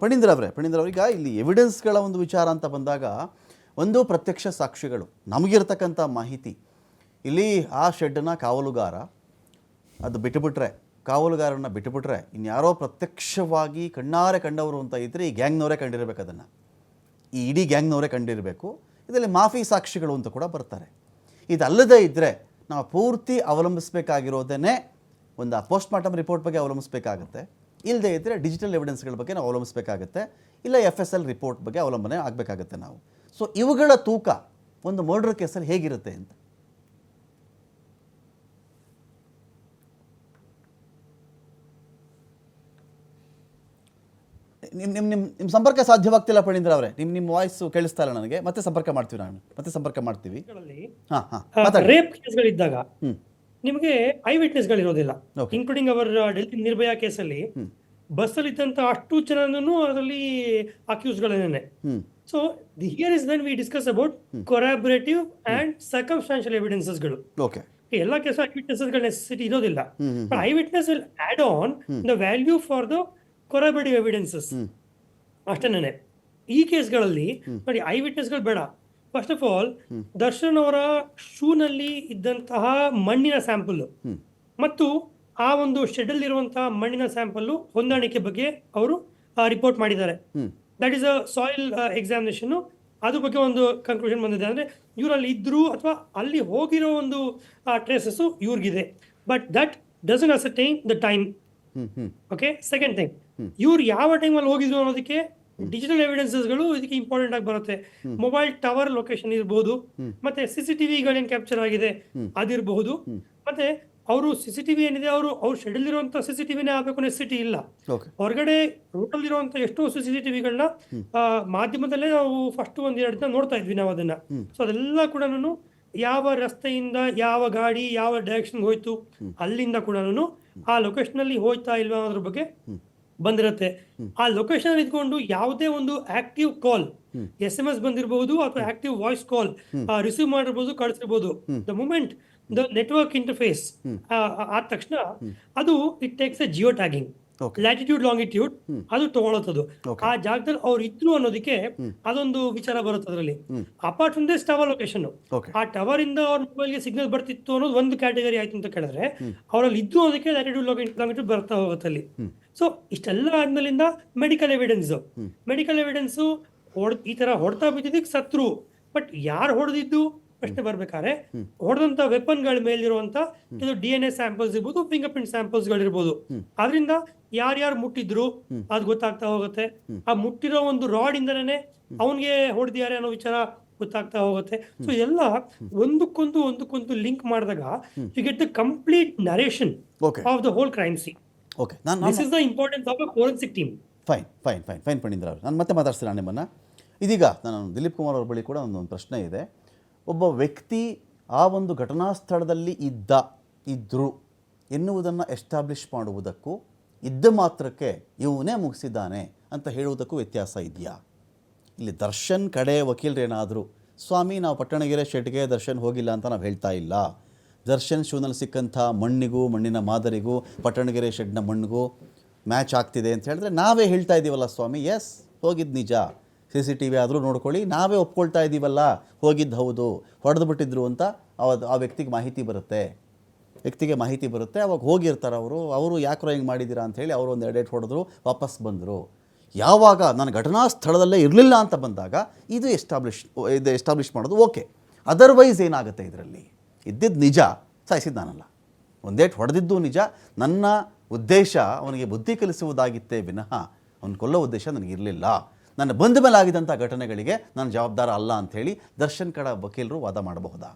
ಪಣೀಂದ್ರ ಅವರೇ, ಪಣೀಂದ್ರ ಅವ್ರೀಗ ಇಲ್ಲಿ ಎವಿಡೆನ್ಸ್ಗಳ ಒಂದು ವಿಚಾರ ಅಂತ ಬಂದಾಗ ಒಂದು ಪ್ರತ್ಯಕ್ಷ ಸಾಕ್ಷಿಗಳು, ನಮಗಿರ್ತಕ್ಕಂಥ ಮಾಹಿತಿ. ಇಲ್ಲಿ ಆ ಶೆಡ್ಡನ್ನ ಕಾವಲುಗಾರ, ಅದು ಬಿಟ್ಟುಬಿಟ್ರೆ ಕಾವಲುಗಾರನ ಬಿಟ್ಟುಬಿಟ್ರೆ, ಇನ್ಯಾರೋ ಪ್ರತ್ಯಕ್ಷವಾಗಿ ಕಣ್ಣಾರೆ ಕಂಡವರು ಅಂತ ಇದ್ದರೆ ಈ ಗ್ಯಾಂಗ್ನವರೇ ಕಂಡಿರಬೇಕು ಅದನ್ನು. ಈ ಇಡೀ ಗ್ಯಾಂಗ್ನವರೇ ಕಂಡಿರಬೇಕು. ಇದರಲ್ಲಿ ಮಾಫಿ ಸಾಕ್ಷಿಗಳು ಅಂತ ಕೂಡ ಬರ್ತಾರೆ. ಇದಲ್ಲದೆ ಇದ್ದರೆ ನಾವು ಪೂರ್ತಿ ಅವಲಂಬಿಸಬೇಕಾಗಿರೋದೇ ಒಂದು ಪೋಸ್ಟ್ ಮಾರ್ಟಮ್ ರಿಪೋರ್ಟ್ ಬಗ್ಗೆ ಅವಲಂಬಿಸಬೇಕಾಗುತ್ತೆ. ಇಲ್ಲದೆ ಇದ್ದರೆ ಡಿಜಿಟಲ್ ಎವಿಡೆನ್ಸ್ಗಳ ಬಗ್ಗೆ ನಾವು ಅವಲಂಬಿಸಬೇಕಾಗುತ್ತೆ. ಇಲ್ಲ ಎಫ್ ಎಸ್ ಎಲ್ ರಿಪೋರ್ಟ್ ಬಗ್ಗೆ ಅವಲಂಬನೆ ಆಗಬೇಕಾಗತ್ತೆ ನಾವು. ಸೊ ಇವುಗಳ ತೂಕ ಒಂದು ಮರ್ಡರ್ ಕೇಸಲ್ಲಿ ಹೇಗಿರುತ್ತೆ ಅಂತ. ನಿಮ್ಮ ನಿಮ್ಮ ನಿಮ್ಮ ನಿಮ್ಮ ಸಂಪರ್ಕ ಸಾಧ್ಯವಾಗ್ತಿಲ್ಲ ಪಣೀಂದ್ರ ಅವರೇ. ನಿಮ್ಮ ನಿಮ್ಮ ವಾಯ್ಸ್ ಕೇಳಿಸ್ತಾ ಇಲ್ಲ ನನಗೆ. ಮತ್ತೆ ಸಂಪರ್ಕ ಮಾಡ್ತೀವಿ ನಾನು. ಮತ್ತೆ ಸಂಪರ್ಕ ಮಾಡ್ತೀವಿ. ಹಾಂ ಹಾಂ ರೇಪ್ ಕೇಸ್ಗಳಿದ್ದಾಗ. ನಿಮಗೆ ಐ ವಿಟ್ನೆಸ್ಗಳಿರೋದಿಲ್ಲ ಇರೋದಿಲ್ಲ ಇನ್ಕ್ಲೂಡಿಂಗ್ ಅವರ್ ಡೆಲ್ಲಿ ನಿರ್ಭಯ ಕೇಸಲ್ಲಿ ಬಸ್ಸಲ್ಲಿ ಇದ್ದಂತ ಅಷ್ಟು ಜನನೂ ಅದರಲ್ಲಿ ಅಕ್ಯೂಸ್ಗಳೇನೆ so here is then we discuss about corroborative and circumstantial ಎವಿಡೆನ್ಸಸ್ಗಳು ಗಳು ಎಲ್ಲ ಕೇಸ್ ಐ ವಿಟ್ನೆಸಸ್ಗಳ ನೆಸೆಸಿಟಿ ಇರೋದಿಲ್ಲ. Eye witness will add on the value for the corroborative evidences. ಅಷ್ಟೇನೆ ಈ ಕೇಸ್ಗಳಲ್ಲಿ ನೋಡಿ ಐ ವಿಟ್ನೆಸ್ಗಳು ಬೇಡ. ಫಸ್ಟ್ ಆಫ್ ಆಲ್ ದರ್ಶನ್ ಅವರ ಶೂನಲ್ಲಿ ಇದ್ದಂತಹ ಮಣ್ಣಿನ ಸ್ಯಾಂಪಲ್ ಮತ್ತು ಆ ಒಂದು ಶೆಡ್ ಇರುವಂತಹ ಮಣ್ಣಿನ ಸ್ಯಾಂಪಲ್ ಹೊಂದಾಣಿಕೆ ಬಗ್ಗೆ ಅವರು ರಿಪೋರ್ಟ್ ಮಾಡಿದ್ದಾರೆ. That is a soil examination ಅದ್ರ ಬಗ್ಗೆ ಒಂದು ಕನ್ಕ್ಲೂಷನ್ ಬಂದಿದೆ ಅಂದ್ರೆ ಇವ್ರು ಅಲ್ಲಿ ಇದ್ರು ಅಥವಾ ಅಲ್ಲಿ ಹೋಗಿರೋ ಒಂದು traces ಇವ್ರಿಗಿದೆ. But that doesn't ascertain the time okay second thing ಇವ್ರು ಯಾವ ಟೈಮಲ್ಲಿ ಹೋಗಿದ್ರು ಅನ್ನೋದಕ್ಕೆ ಡಿಜಿಟಲ್ ಎವಿಡೆನ್ಸಸ್ಗಳು ಇದಕ್ಕೆ ಇಂಪಾರ್ಟೆಂಟ್ ಆಗಿ ಬರುತ್ತೆ. ಮೊಬೈಲ್ ಟವರ್ ಲೊಕೇಶನ್ ಇರಬಹುದು ಮತ್ತೆ ಸಿ ಸಿ ಟಿವಿಗಳೇನು ಕ್ಯಾಪ್ಚರ್ ಆಗಿದೆ ಅದಿರಬಹುದು. ಮತ್ತೆ ಅವರು ಸಿಸಿಟಿವಿ ಏನಿದೆ ಅವರು ಅವ್ರು ಶೆಡ್ಯೂಲ್ ಇರುವಂತ ಸಿ ಸಿ ಟಿವಿನೇ ಆಗಬೇಕು ನೆಸಿಟಿ ಇಲ್ಲ. ಹೊರಗಡೆ ರೂಟಲ್ಲಿ ಇರುವಂತ ಎಷ್ಟೋ ಸಿಸಿಟಿವಿಗಳನ್ನ ಮಾಧ್ಯಮದಲ್ಲೇ ನಾವು ಫಸ್ಟ್ ಒಂದ್ ಎರಡು ದಿನ ನೋಡ್ತಾ ಇದ್ವಿ ನಾವು ಅದನ್ನ. ಸೊ ಅದೆಲ್ಲ ಕೂಡ ಯಾವ ರಸ್ತೆಯಿಂದ ಯಾವ ಗಾಡಿ ಯಾವ ಡೈರೆಕ್ಷನ್ ಹೋಯ್ತು ಅಲ್ಲಿಂದ ಕೂಡ ಆ ಲೊಕೇಶನ್ ಅಲ್ಲಿ ಹೋಯ್ತಾ ಇಲ್ವಾ ಅದ್ರ ಬಗ್ಗೆ ಬಂದಿರತ್ತೆ. ಆ ಲೊಕೇಶನ್ ಇದ್ಕೊಂಡು ಯಾವುದೇ ಒಂದು active call S M S ಬಂದಿರಬಹುದು ಅಥವಾ ಆಕ್ಟಿವ್ ವಾಯ್ಸ್ ಕಾಲ್ ರಿಸೀವ್ ಮಾಡಿರ್ಬೋದು ಕಳಿಸಿರ್ಬೋದು. The moment the network interface ಆದ ತಕ್ಷಣ ಅದು it takes a geo tagging. Latitude longitude ಅದು ತಗೊಳತ್ತದು Okay. ಆ ಜಾಗದಲ್ಲಿ ಅವ್ರು ಇದ್ರು ಅನ್ನೋದಕ್ಕೆ ಅದೊಂದು ವಿಚಾರ ಬರುತ್ತೆ ಅದರಲ್ಲಿ. Apart from this tower location. ಆ ಟವರ್ ಇಂದ ಅವ್ರ ಮೊಬೈಲ್ಗೆ ಸಿಗ್ನಲ್ ಬರ್ತಿತ್ತು ಅನ್ನೋದು ಒಂದು ಕ್ಯಾಟಗರಿ ಆಯ್ತು ಅಂತ ಕೇಳಿದ್ರೆ ಅವರಲ್ಲಿ ಇದ್ರು ಅದಕ್ಕೆ ಲ್ಯಾಟಿಟ್ಯೂಡ್ ಲಾಂಗಿಟ್ಯೂಡ್ ಬರ್ತಾ ಹೋಗುತ್ತೆ ಅಲ್ಲಿ. ಸೊ ಇಷ್ಟೆಲ್ಲ ಆದ್ಮೇಲಿಂದ ಮೆಡಿಕಲ್ ಎವಿಡೆನ್ಸ್ ಮೆಡಿಕಲ್ ಎವಿಡೆನ್ಸ್ ಹೊಡ್ ಈ ತರ ಹೊಡ್ತಾ ಬಿದ್ದಿದ್ದಕ್ಕೆ ಸತ್ರು. ಬಟ್ ಯಾರು ಹೊಡೆದಿದ್ದು? ಪ್ರಶ್ನೆ ಬರ್ಬೇಕಾದ್ರೆ ಹೊಡೆದಂತ ವೆಪನ್ಗಳ ಮೇಲಿರುವಂತ ಇದು ಡಿ ಎನ್ ಎ ಸ್ಯಾಂಪಲ್ಸ್ ಇರ್ಬೋದು ಫಿಂಗರ್ ಪ್ರಿಂಟ್ ಸ್ಯಾಂಪಲ್ಸ್ ಗಳಿರ್ಬೋದು ಅದರಿಂದ ಯಾರ್ಯಾರು ಮುಟ್ಟಿದ್ರು ಅದು ಗೊತ್ತಾಗ್ತಾ ಹೋಗುತ್ತೆ. ಆ ಮುಟ್ಟಿರೋ ಒಂದು ರಾಡ್ ಇಂದನೇ ಅವನ್ಗೆ ಹೊಡೆದಿದ್ದಾರೆ ಅನ್ನೋ ವಿಚಾರ ಗೊತ್ತಾಗ್ತಾ ಹೋಗುತ್ತೆ. ಸೊ ಎಲ್ಲ ಒಂದಕ್ಕೊಂದು ಒಂದಕ್ಕೊಂದು ಲಿಂಕ್ ಮಾಡಿದಾಗ you get the complete narration okay of the whole crime see okay ನಾನು this is the importance of a forensic team fine fine fine fine ಪಂಡಿಂದ್ರ ಅವರು ನಾನು ಮತ್ತೆ ಮಾತಾಡ್ತೀನಿ ನಾನು ನಿಮ್ಮನ್ನು. ಇದೀಗ ನಾನು ದಿಲೀಪ್ ಕುಮಾರ್ ಅವ್ರ ಬಳಿ ಕೂಡ ಒಂದೊಂದು ಪ್ರಶ್ನೆ ಇದೆ. ಒಬ್ಬ ವ್ಯಕ್ತಿ ಆ ಒಂದು ಘಟನಾ ಸ್ಥಳದಲ್ಲಿ ಇದ್ದ ಇದ್ದರು ಎನ್ನುವುದನ್ನು ಎಸ್ಟಾಬ್ಲಿಷ್ ಮಾಡುವುದಕ್ಕೂ ಇದ್ದ ಮಾತ್ರಕ್ಕೆ ಇವನೇ ಮುಗಿಸಿದ್ದಾನೆ ಅಂತ ಹೇಳುವುದಕ್ಕೂ ವ್ಯತ್ಯಾಸ ಇದೆಯಾ? ಇಲ್ಲಿ ದರ್ಶನ್ ಕಡೆ ವಕೀಲರೇನಾದರೂ, ಸ್ವಾಮಿ, ನಾವು ಪಟ್ಟಣಗೆರೆ ಶೆಟ್ಗೆ ದರ್ಶನ್ ಹೋಗಿಲ್ಲ ಅಂತ ನಾವು ಹೇಳ್ತಾ ಇಲ್ಲ. ದರ್ಶನ್ ಶೂನಲ್ಲಿ ಸಿಕ್ಕಂಥ ಮಣ್ಣಿಗೂ, ಮಣ್ಣಿನ ಮಾದರಿಗೂ, ಪಟ್ಟಣಗೆರೆ ಶೆಡ್ನ ಮಣ್ಣಿಗೂ ಮ್ಯಾಚ್ ಆಗ್ತಿದೆ ಅಂತ ಹೇಳಿದ್ರೆ ನಾವೇ ಹೇಳ್ತಾ ಇದ್ದೀವಲ್ಲ ಸ್ವಾಮಿ ಎಸ್ ಹೋಗಿದ್ದು ನಿಜ. ಸಿ ಸಿ ಟಿ ವಿ ಆದರೂ ನೋಡ್ಕೊಳ್ಳಿ. ನಾವೇ ಒಪ್ಕೊಳ್ತಾ ಇದ್ದೀವಲ್ಲ ಹೋಗಿದ್ದು ಹೌದು ಹೊಡೆದು ಬಿಟ್ಟಿದ್ರು ಅಂತ ಅವತ್ತು ಆ ವ್ಯಕ್ತಿಗೆ ಮಾಹಿತಿ ಬರುತ್ತೆ. ವ್ಯಕ್ತಿಗೆ ಮಾಹಿತಿ ಬರುತ್ತೆ. ಅವಾಗ ಹೋಗಿರ್ತಾರೆ ಅವರು. ಅವರು ಯಾಕ್ರೋ ಹಿಂಗೆ ಮಾಡಿದ್ದೀರಾ ಹೇಳಿ ಅವರು ಒಂದು ಎರಡೇಟ್ ಹೊಡೆದ್ರು, ವಾಪಸ್ ಬಂದರು. ಯಾವಾಗ ನಾನು ಘಟನಾ ಸ್ಥಳದಲ್ಲೇ ಇರಲಿಲ್ಲ ಅಂತ ಬಂದಾಗ ಇದು ಎಸ್ಟಾಬ್ಲಿಷ್ ಇದು ಎಸ್ಟಾಬ್ಲಿಷ್ ಮಾಡೋದು ಓಕೆ. ಅದರ್ವೈಸ್ ಏನಾಗುತ್ತೆ ಇದರಲ್ಲಿ? ಇದ್ದಿದ್ದು ನಿಜ ಸಾಯಿಸಿದ್ದು ನಾನಲ್ಲ ಒಂದೇಟ್ ಹೊಡೆದಿದ್ದು ನಿಜ. ನನ್ನ ಉದ್ದೇಶ ಅವನಿಗೆ ಬುದ್ಧಿ ಕಲಿಸುವುದಾಗಿತ್ತೇ ವಿನಃ ಅವನು ಕೊಲ್ಲೋ ಉದ್ದೇಶ ನನಗಿರಲಿಲ್ಲ. ನನ್ನ ಬಂದ ಮೇಲೆ ಆಗಿದಂಥ ಘಟನೆಗಳಿಗೆ ನಾನು ಜವಾಬ್ದಾರ ಅಲ್ಲ ಅಂಥೇಳಿ ದರ್ಶನ್ ಕಡ ವಕೀಲರು ವಾದ ಮಾಡಬಹುದಾ?